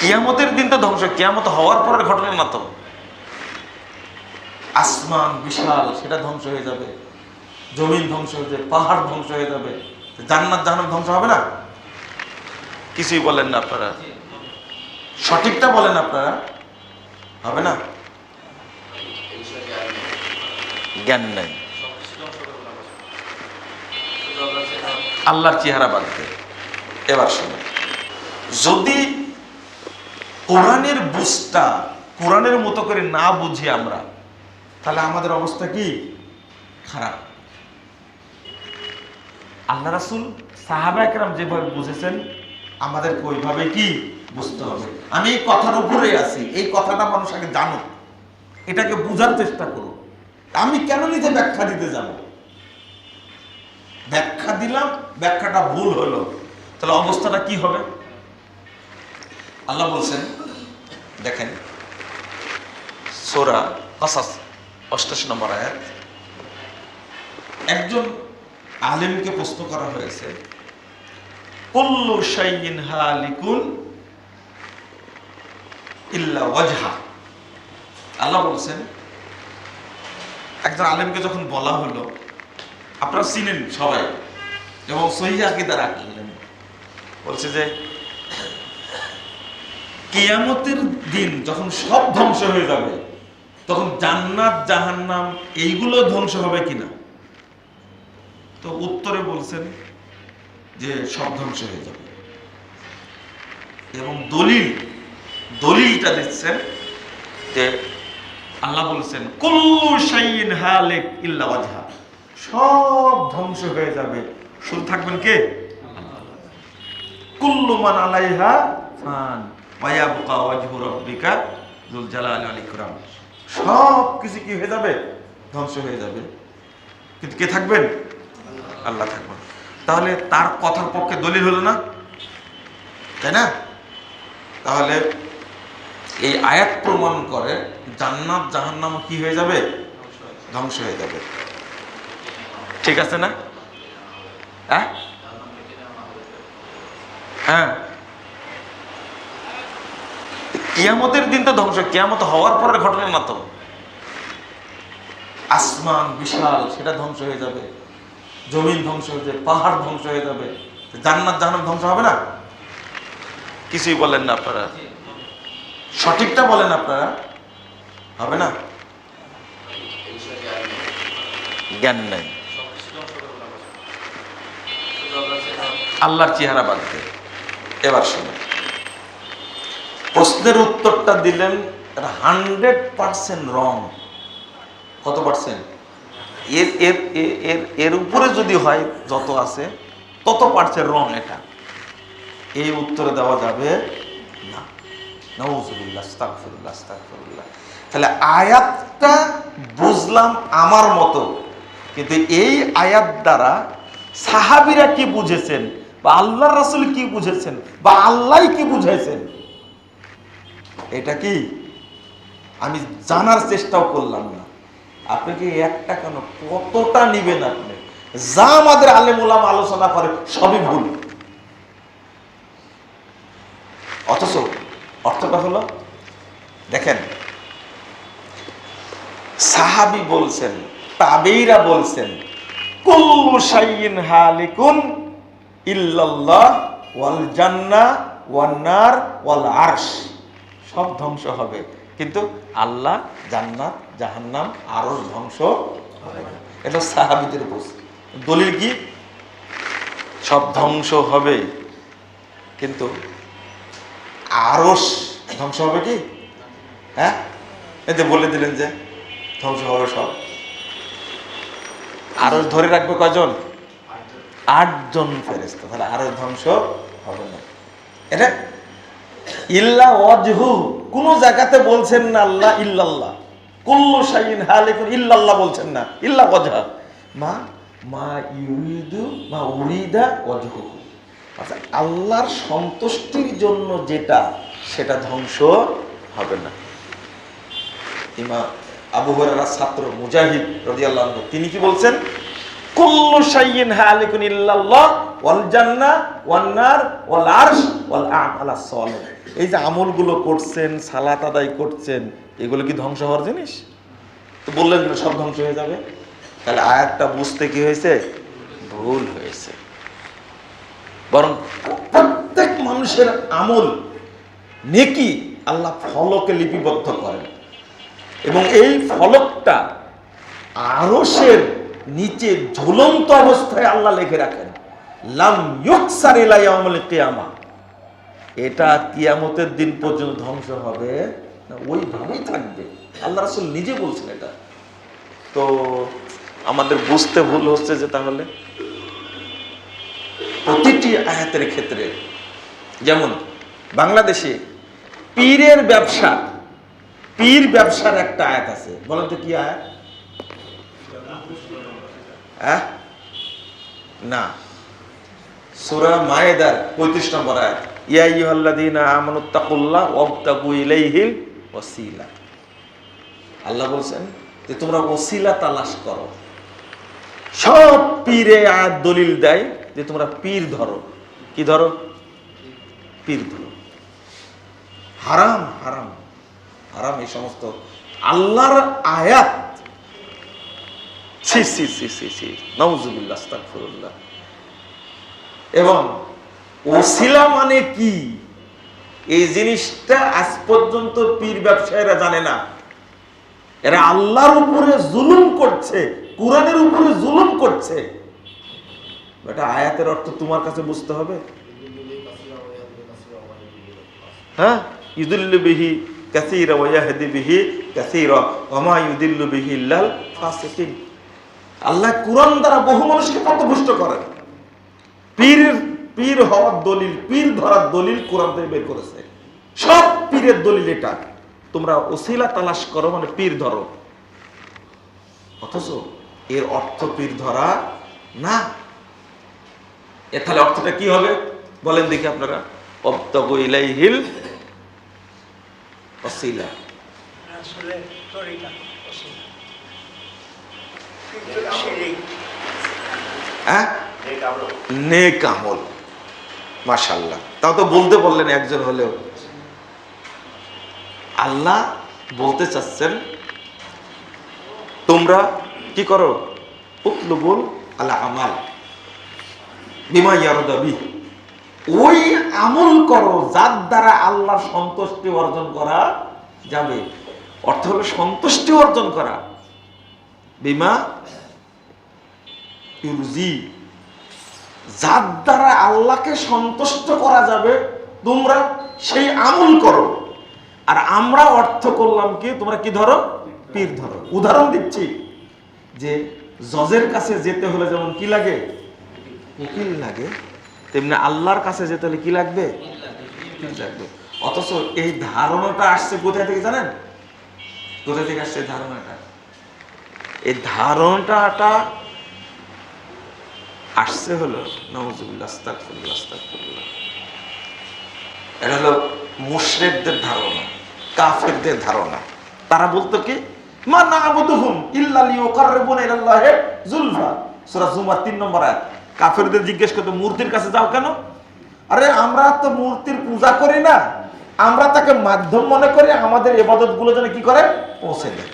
কিয়ামতের দিন তো ধ্বংস, কিয়ামত হওয়ার পরের ঘটনা না তো। আসমান বিশাল, সেটা ধ্বংস হয়ে যাবে। জমিন ধ্বংস হয়ে যাবে, পাহাড় ধ্বংস হয়ে যাবে। জান্নাত জাহান্নাম ধ্বংস হবে না? কিছুই বলেন না আপনারা। সঠিকটা বলেন আপনারা। হবে না? জ্ঞান নাই। আল্লাহর চেহারা বাঁধবে এবার শোনো যদি কোরআনের বুঝটা কোরআনের মতো করে না বুঝি আমরা, তাহলে আমাদের অবস্থা কি? খারাপ। আল্লাহ রাসুল সাহাবা একরাম যেভাবে বুঝেছেন আমাদেরকে ওইভাবে কি বুঝতে হবে? আমি এই কথার উপরে আছি, এই কথাটা মানুষ আগে জানো এটাকে বোঝার চেষ্টা করো আমি কেন নিজে ব্যাখ্যা দিতে যাব? ব্যাখ্যা দিলাম, ব্যাখ্যাটা ভুল হলো, তাহলে অবস্থাটা কি হবে? আল্লাহ বলছেন দেখেন, সোরা কাসাস, অষ্টাশি নম্বর আয়াত। একজন আলেমকে প্রশ্ন করা হয়েছে শাইইন হালিকুন ইল্লা ওয়াজহা। আল্লাহ বলছেন, একজন আলেমকে যখন বলা হলো, আপনারা চিনেন সবাই, এবং সহিয়াকে দ্বারা আঁকলেন বলছে যে কিয়ামতের দিন যখন সব ধ্বংস হয়ে যাবে, তখন জান্নাত, জাহান্নাম, এইগুলো ধ্বংস হবে কিনা? তো উত্তরে বলছেন যে সব ধ্বংস হয়ে যাবে। এবং দলিল, দলিলটা দিচ্ছেন যে আল্লাহ বলছেন, কুল্লু শাইইন হালিক ইল্লা ওয়াজহা। সব ধ্বংস হয়ে যাবে। শুধু থাকবেন কে? কুল্লু মান আলাইহা ফান। ওয়া ইয়াবকা ওয়াজহু রাব্বিকা যুল জালালি ইকরাম। সব কিছু কি হয়ে যাবে? ধ্বংস হয়ে যাবে। কিন্তু কে থাকবেন? আল্লাহ থাকবেন। তাহলে তার কথার পক্ষে দলিল হলো না? তাই না? তাহলে এই আয়াত প্রমাণ করে জান্নাত, জাহান্নাম কি হয়ে যাবে? ধ্বংস হয়ে যাবে। ঠিক আছে না? হ্যাঁ? হ্যাঁ? কিয়ামতের দিন তো ধ্বংস, কিয়ামত হওয়ার পরের ঘটনা না তো। আসমান বিশাল, সেটা ধ্বংস হয়ে যাবে। জমিন ধ্বংস হয়ে যাবে, পাহাড় ধ্বংস হয়ে যাবে। জান্নাত জাহান্নাম ধ্বংস হবে না? কিছুই বলেন না আপনারা। সঠিকটা বলেন আপনারা। হবে না? জ্ঞান নাই। আল্লাহর চেহারা বাঁধবে এবার শুনে প্রশ্নের উত্তরটা দিলেন হান্ড্রেড পার্সেন্ট রং। কত পার্সেন্ট? এর এর এর এর উপরে যদি হয়, যত আছে, তত পার্সেন্ট রং এটা। এই উত্তরে দেওয়া যাবে না। তাহলে আয়াতটা বুঝলাম আমার মতো, কিন্তু এই আয়াত দ্বারা সাহাবিরা কি বুঝেছেন? বা আল্লাহ রাসূল কি বুঝেছেন? বা আল্লাহ কি বুঝাইছেন? এটা কি? আমি জানার চেষ্টাও করলাম না। আপনি কি একটা কেন? কতটা নিবেন আপনি? যা আমাদের আলেম ওলাম আলোচনা করে, সবই ভুল। অথচ অর্থটা হলো, দেখেন, সাহাবি বলছেন তাবেইরা বলছেন, কুল্লু শাইইন হালিকুন ইল্লাল্লাহ ওয়াল জান্নাহ ওয়ান নার ওয়াল আরশ। সব ধ্বংস হবে। কিন্তু আল্লাহ জান্নাত, জাহান্নাম আরও ধ্বংস হবে এটা সাহাবিদের দলিল কি? সব ধ্বংস হবে। কিন্তু আরস ধ্বংস হবে কি? হ্যাঁ? এতে বলে দিলেন যে ধ্বংস হবে সব। আরস ধরে রাখবে কজন আটজন ফেরেস্তা তাহলে আরস ধ্বংস হবে না। এটা ইল্লা ওয়াজহু, কোন জায়গাতে বলছেন না আল্লাহ ইল্লাল্লাহ। কুল্লু শাইইন হালিকুন ইল্লাল্লাহ বলছেন না, ইল্লা ওয়াজহা। মা মা ইউরিদু, মা উরিদা ওয়াজহু আচ্ছা আল্লাহর সন্তুষ্টির জন্য যেটা, সেটা ধ্বংস হবে না। ইমা আবু হুরায়রার ছাত্র মুজাহিদ রাদিয়াল্লাহু তিনি কি বলছেন? কুল্লু শাইইন হালিকুন ইল্লাল্লাহ, ওয়াল জান্নাহ, ওয়ান নার, ওয়াল আরশ, ওয়াল আমাল সালিহ। এই যে আমলগুলো করছেন, সালাত আদায় করছেন, এগুলো কি ধ্বংস হওয়ার জিনিস? তো বললেন সব ধ্বংস হয়ে যাবে? তাহলে আয়াতটা বুঝতে কি হয়েছে? ভুল হয়েছে। বরং প্রত্যেক মানুষের আমল নেকি আল্লাহ ফলকে লিপিবদ্ধ করেন। এবং এই ফলকটা আরশের নিচে ঝুলন্ত অবস্থায় আল্লাহ লেখে রাখেন, লাম ইয়াউমুল এটা কিয়ামতের দিন পর্যন্ত ধ্বংস হবে ওইভাবেই থাকবে। আল্লাহ রাসূল নিজে বলছেন এটা। তো আমাদের বুঝতে ভুল হচ্ছে যে তাহলে প্রতিটি আয়াতের ক্ষেত্রে, যেমন বাংলাদেশে পীরের ব্যবসা, পীর ব্যবসার একটা আয়াত আছে। বলেন তো কি আয়াত? হ্যাঁ? না। সূরা মায়েদার পঁয়ত্রিশ নম্বর ইয়া আমানুত্তাকুল্লাহ ওয়াবতাগু ইলাইহিল আল্লাহ বলছেন যে, তোমরা ওসিলা তালাশ করো। সব পীরে আয়াত দলিল দেয় যে, তোমরা পীর ধরো। কি ধরো? পীর ধরো। হারাম হারাম। হারাম এই সমস্ত আল্লাহর আয়াত এবং ওসিলা মানে কি? এই জিনিসটা আজ পর্যন্ত পীর ব্যবসায়ীরা জানে না। এরা আল্লাহর উপরে জুলুম করছে, কোরআনের উপরে জুলুম করছে। এটা আয়াতের অর্থ তোমার কাছে বুঝতে হবে। হ্যাঁ? ইউদুল্লু বিহি কাসীরা ওয়া ইয়াহদি বিহি কাসীরা, ওয়া মা ইউদিল্লু বিহি ইল্লাল ফাসিকিন। আল্লাহ কোরআন দ্বারা বহু মানুষকে পথভ্রষ্ট করেন। পীর পীর হওয়ার দলিল, পীর ধরার দলিল কোরআন থেকে বের করেছে। সব পীরের দলিল এটা। তোমরা ওসিলা তালাশ করো মানে পীর ধরো। অথচ এর অর্থ পীর ধরা না। এ তাহলে অর্থটা কি হবে? বলেন দেখি আপনারা। অবতগু ইলাইহিল ওসিলা। আসলে তরিকা হ্যাঁ? মাশাল্লাহ তাও তো বলতে বললেন একজন হলেও। আল্লাহ বলতে চাচ্ছেন, তোমরা কি করো? উতলুবুল আলা আমাল ওই আমল করো যার দ্বারা আল্লাহর সন্তুষ্টি অর্জন করা যাবে। অর্থ হলো সন্তুষ্টি অর্জন করা। বিমা ইউরজি। যার দ্বারা আল্লাহকে সন্তুষ্ট করা যাবে, তোমরা সেই আমল করো। আর আমরা অর্থ করলাম কি? তোমরা কি ধরো? পীর ধরো। উদাহরণ দিচ্ছি যে জজের কাছে যেতে হলে যেমন কি লাগে? উকিল লাগে। তেমনি আল্লাহর কাছে যেতে হলে কি লাগবে? লাগবে। অথচ এই ধারণাটা আসছে কোথায় থেকে জানেন? কোথায় থেকে আসছে ধারণাটা? এই ধারণাটা আসছে হলো এটা হলো ধারণা, কাফেরদের ধারণা। তারা বলতো কি, মা ইল্লা লিয়ুকাররিবুনা ইলাল্লাহি যুলফা। সূরা জুমার 3 নম্বর কাফেরদের জিজ্ঞেস করতে, মূর্তির কাছে যাও কেন? আরে, আমরা তো মূর্তির পূজা করি না। আমরা তাকে মাধ্যম মনে করি, আমাদের ইবাদতগুলো যেন কি করে? পৌঁছে দেয়।